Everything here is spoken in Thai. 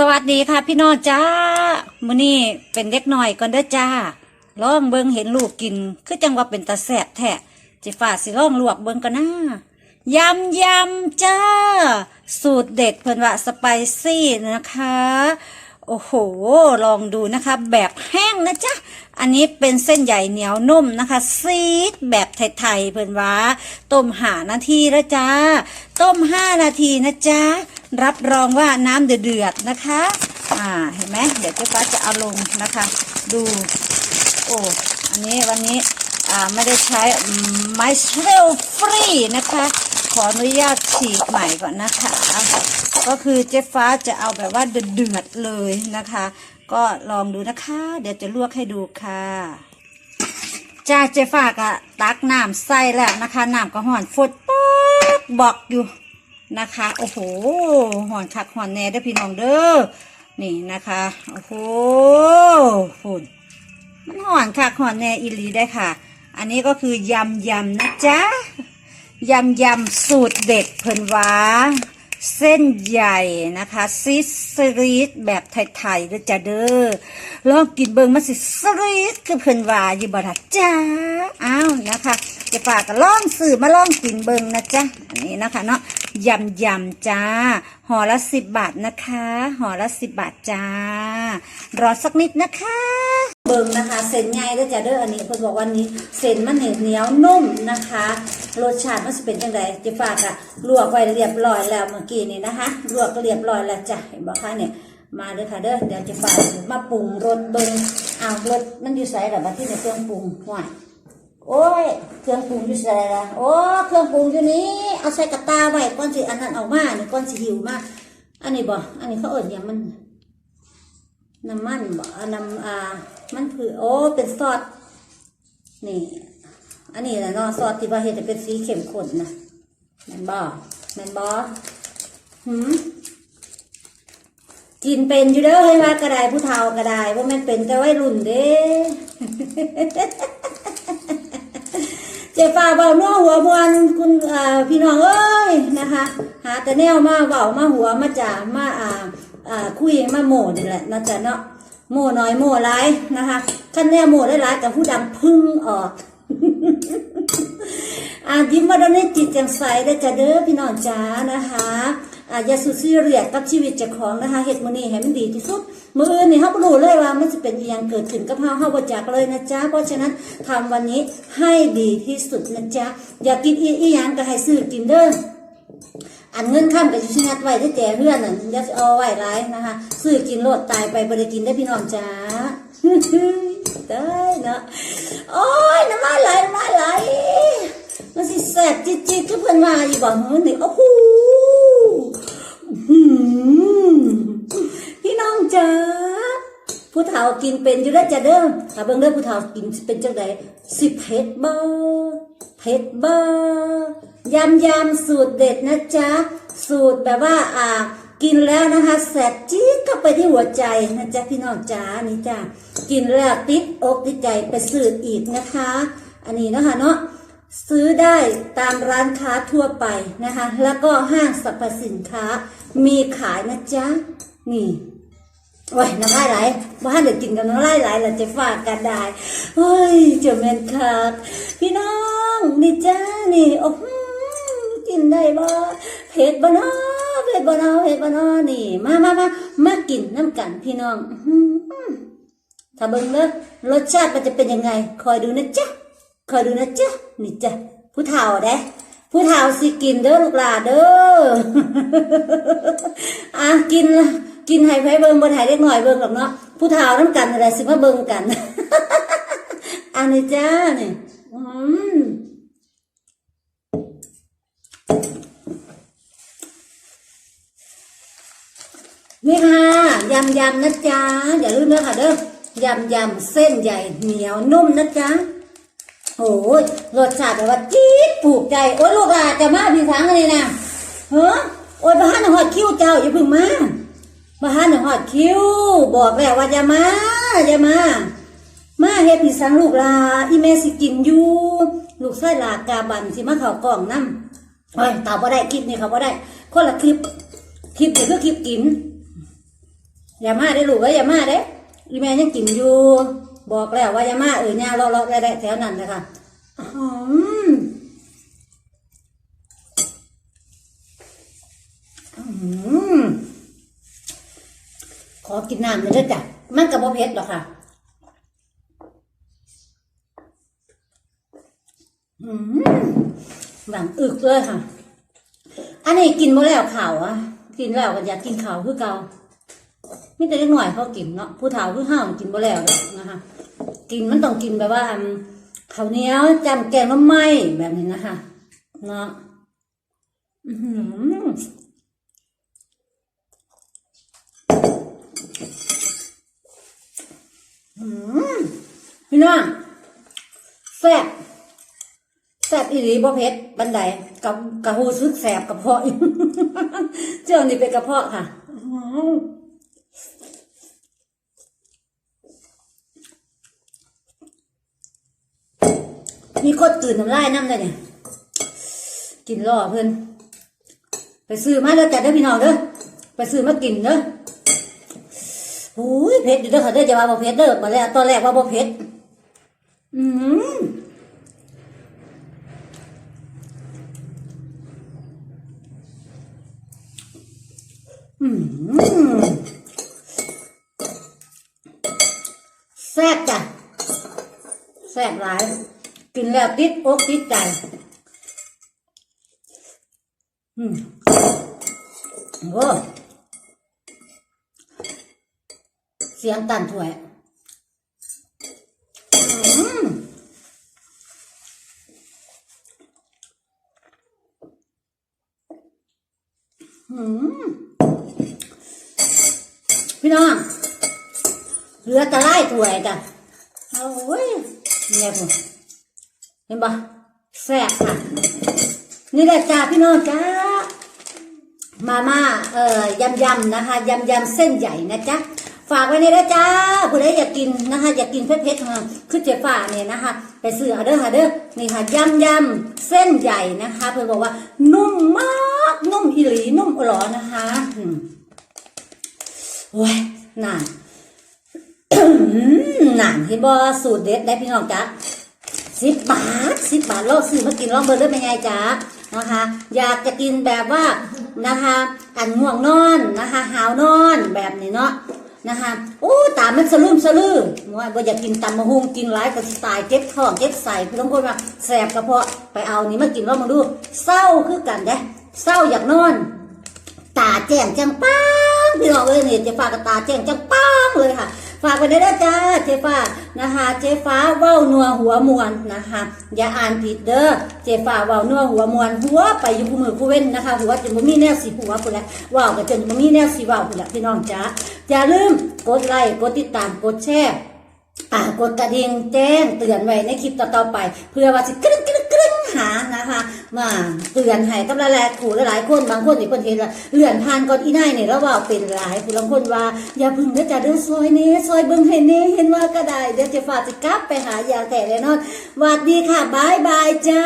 สวัสดีค่ะพี่น้องจ้ามื้อนี้เป็นเด็กหน่อยก่อนเด้อจ้าลองเบิงเห็นลูกกิน คือจังว่าเป็นตาแสบแท้จิฝ่าสิลองลวกเบิงกันนะยำยำจ้า สูตรเด็ดเพิ่นว่าสไปซี่นะคะ โอ้โห ลองดูนะคะ แบบแห้งนะจ๊ะอันนี้เป็นเส้นใหญ่เหนียวนุ่มนะคะ ซีดแบบไทยๆเพิ่นว่า ต้มหานาทีแล้วจ้า ต้มห้านาทีนะจ๊ะ รับรองว่าน้ำเดือดๆนะคะ อ่าเห็นไหมเดี๋ยวเจ๊ฟ้าจะเอาลงนะคะ ดูโอ้อันนี้วันนี้อ่าไม่ได้ใช้ไมสเตลฟรีนะคะ ขออนุญาตฉีกใหม่ก่อนนะคะ ก็คือเจ๊ฟ้าจะเอาแบบว่าเดือดๆเลยนะคะ ก็ลองดูนะคะ เดี๋ยวจะลวกให้ดูค่ะจ้าเจ๊ฟ้ากะตักน้ำใส่แล้วนะคะน้ำก็ห่อนฟดป๊อกบอกอยู่ นะคะ โอ้โหห่อนคักห่อนแน่เด้พี่น้องเด้อนี่นะคะ โอ้โหฝุ่นมันห่อนคักห่อนแน่อีลีได้ค่ะ อันนี้ก็คือยำยำนะจ๊ะยำยำสูตรเด็ดเพิ่นว้า เส้นใหญ่นะคะซิสสรีทแบบไทยๆเด้อจ้ะเด้อลองกินเบิ่งมาสิสรีทคือเพิ่นว่าอยู่บ่ล่ะจ้าอ้าวนะคะจะฝากก็ลองซื้อมาลองกินเบิ่งนะจ๊ะอันนี้นะคะเนาะยำยำจ้าห่อละสิบบาทนะคะห่อละสิบบาทจ้ารอสักนิดนะคะ เบิ่งนะคะเส้นใหญ่แล้วจ้ะเด้ออันนี้เพิ่นบอกวันนี้เส้นมันเหนียวนุ่มนะคะ รสชาติมันจะเป็นจังไดจะฝากอะลวกไว้เรียบร้อยแล้วเมื่อกี้นี่นะคะ ลวกเรียบร้อยแล้วจ้ะเห็นบ่คะเนี่ยมาเด้อค่ะเด้อเดี๋ยวจะฝากมาปรุงรสเบิ่งอ้าวรสมันอยู่ไสล่ะบัดที่ในเครื่องปรุงห่วยโอ้ยเครื่องปรุงอยู่ไสล่ะโอ้เครื่องปรุงอยู่นี้เอาใส่กระตาไว้ก่อนสิอันนั้นเอามานี่ก่อนสิหิวมากอันนี้บ่อันนี้เขาเอิ้นหยังมันน้ำมันบ่อ่าน้ำอ่ามันคือโอ้เป็นซอสนี่ อันนี้แหละเนาะซอสที่ว่าเฮ็ดเป็นสีเข้มข้นนะแมนบ่แมนบ่หืมกินเป็นอยู่เด้อเฮ้ยว่ากระไดผู้เฒ่ากระไดว่าแม่นเป็นแต่วัยรุ่นเด้เจ็บฝ่าเบานัวหัวมวนคุณอ่าพี่น้องเอ้ยนะคะ หาแต่แนวมาเบามาหัวมาจ่ามาอ่าอ่าคุยมาโมนี่แหละนะจ๊ะเนาะโหมน้อยโมหลายนะคะคันแนวโหมได้หลายกับผู้ดังพึ่งออก อายิ้มมาดอนในจิตแจ่มใสได้จะเด้อพี่น้องจ๋านะคะอ่ายาสุซีเรียสกับชีวิตเจ้าของนะคะเฮ็ดมือนี้ให้มันดีที่สุดมืออื่นนี่เฮาบ่รู้เลยว่ามันจะเป็นอีหยังเกิดขึ้นกับเฮาเฮาบ่จักเลยนะจ๊ะเพราะฉะนั้นทำวันนี้ให้ดีที่สุดนะจ๊ะอย่ากินอีอีหยังก็ให้ซื้อกินเด้ออันเงินข้ามกับชิงัดไว้ที่แจเพื่อนน่ะอย่าเอาไว้ร้ายนะคะซื้อกินโลดตายไปบ่ได้กินได้พี่น้องจ้าได้เนาะโอ้ยน้ำลายไหลน้ำลายไหล มันสิแสบจิตจิตๆคือเพื่อนมาอยู่บ่เฮ้ยนี่โอ้โหอื้อหือพี่น้องจ้าผู้เฒ่ากินเป็นอยู่แล้วจ้ะเด้อถ้าเบิ่งเด้อผู้เฒ่ากินเป็นจังไดสิเผ็ดบ่เผ็ดบ่ยำยำสูตรเด็ดนะจ๊ะ สูตรแบบว่าอ่ากินแล้วนะคะแสบจี๊ดเข้าไปที่หัวใจนะจ๊ะพี่น้องจ๋านี่จ้ะกินแล้วติดอกติดใจไปซื้ออีกนะคะ อันนี้นะคะเนาะ ซื้อได้ตามร้านค้าทั่วไปนะคะ แล้วก็ห้างสรรพสินค้ามีขายนะจ๊ะ นี่โอ้ยน้ำลายไหลบ้านเด็กกินกันน้ำลายไหลเราจะฝากกันได้เฮ้ยเจ้าแม่นคักพี่น้องนี่จ้านี่โอ้กินได้บ่เผ็ดบ่เนาะเผ็ดบ่เนาะเผ็ดบ่เนาะนี่ มามามามากินน้ำกันพี่น้องถ้าเบิ่งเด้อรสชาติมันจะเป็นยังไง คอยดูนะจ๊ะ คอยดูนะจ๊ะนี่จ้ะผู้เฒ่าเด้ผู้เฒ่าสิกินเด้อลูกหลานเด้ออะกินละกินให้ไผเบิ่งบ่ให้เด็กน้อยเบิ่งหรอกเนาะผู้เฒ่านํกันอะไรสิมาเบิ่งกันอันนี้จ้านี่อืมนี่ค่ะยำยำนะจ๊ะอย่าลืมนะค่ะเด้อยำยำเส้นใหญ่เหนียวนุ่มนะจ๊ะ โอ้ยรสชาติแบบว่าจี๊ดผูกใจโอ้ยลูกหลานจะมาพี่ทั้งเลยนะเฮ้อโอ้ยบ้านหอดคิ้วเจ้าอย่าเพึ่งมาบ้านหอดคิ้ว บอกแล้วว่าอย่ามาอย่ามามาเฮ็ดพี่สังลูกลาอีเมสิกินอยู่ลูกไส้ลากาบันสิมาเข้ากล่องน้ำโอ้ยตาบ่ได้คลิปนี่เขาบ่ได้คนละคลิปคลิปนี่คือคลิปกินอย่ามาได้ลูกเอ้ยอย่ามาเด้อีแม่ยังกินอยู่ บอกแล้วว่าอย่ามาเออย่าเลาะเลาะแร่ๆแถวนั้นเลยค่ะอืมอืมขอกินน้ำหน่อยด้อจ้ะมันกับบเผ็ดหรอกค่ะ อืมหลังอึกเลยค่ะ อันนี้กินบ่แล้วข่าวอะ กินแล้วก็อยากกินข่าวคือเก่า มีแต่เล็กหน่อยเขากินเนาะผู้เฒ่าผู้ห้าวกินบ่แล้วดอกนะคะกินมันต้องกินแบบว่าข้าวเหนียวจำแกงน้ำไหม้แบบนี้นะคะเนาะพี่น้องแซ่บแซ่บอีหลีบ่เผ็ดบันไดกับกระหูซึกแสบกระเพาะเจ้านี่เป็นกระเพาะค่ะ มีคนตื่นน้ำลายน้ำเลยเนี่ยกินรอเพิ่อนไปซื้อมาเด้อจัดเด้อพี่น้องเด้อไปซื้อมากินเด้อโอ้ยเผ็ดอยู่เด้อค่ะเด้อจะว่าบ่เผ็ดเด้อมาแล้วตอนแรกว่าบ่เผ็ดอืมอืมแซ่บจ้ะแซ่บหลาย กินแล้วติดอกติดใจอืมโอ้เสียงตันถ้วยอืมอืมพี่น้องเหลือตะไลถ้วยจ้ะเอาเว้ยเนี่ยผม เห็นปะแซ่บค่ะ นี่แหละจ้าพี่น้องจ้ามาม่าเอ่อยำยำนะคะยำยำเส้นใหญ่นะจ๊ะฝากไว้ในนะจ้าผู้ใดอยากกินนะคะอยากกินเผ็ดๆคือเจ๊ฝ่าเนี่ยนะคะ ไปซื้อเอาเด้อค่ะเด้อนี่ค่ะยำยำเส้นใหญ่นะคะเพื่อบอกว่า นุ่มมากนุ่มอีหลีนุ่มอร่อยนะคะอืมโอ้ยน่านน่านเห็นบ่สูตรเด็ดได้พี่น้องจ๊ะ สิบบาทสิบบาทลองซื้อมากินลองเบอร์ด้วยเป็นไงจ๊ะนะคะ อยากจะกินแบบว่านะคะอันง่วงนอนนะคะหาวนอนแบบนี้เนาะนะคะโอ้ตามันสลืมสลือว่าบ่อยากกินตำมะฮุงกินหลายก็สตายเจ็บท้องเจ็บใส่พี่น้องคนว่าแสบกระเพาะไปเอานี่มากินลองมาดูเศร้าคือกันเด้เศร้าอยากนอน ตาแจ้งจังปังพี่น้องเอ้ยนี่เจ๊ฟ้ากับตาแจ้งจังปังเลยค่ะ ฝากไปได้ด้จ้าเจฟ้านะคะ เจฟ้าเว้านัวหัวมวนนะคะ อย่าอ่านผิดเด้อเจฟ้าเว้านัวหัวมวนหัวไปอยู่คู่มือคู่เว้นนะคะหัวจนบ่มีแนวสีหัวพุ่นแหละเว้าก็จนบ่มีแนวสีเว้าพุ่นแหละพี่น้องจ้าอย่าลืมกดไลค์กดติดตามกดแชร์อ่ากดกระดิ่งแจ้งเตือนไว้ในคลิปต่อๆไป เพื่อว่าสิกรึ๊งกรึ๊งก มาเตือนให้กับหลายๆขู่หลายๆคนบางคนที่เพิ่นเห็นละเลื่อนผ่านก่อนอีนายนี่แล้วว่าเป็นหลายผู้ลางคนว่า อย่าพึ่งเด้อจ้าเด้อซอยนี้ซอยเบิ่งให้แน่เห็นว่าก็ได้เดี๋ยวจะฝากสิกลับไปหายาแต่แน่นอนหวัดดีค่ะบายบายจ้า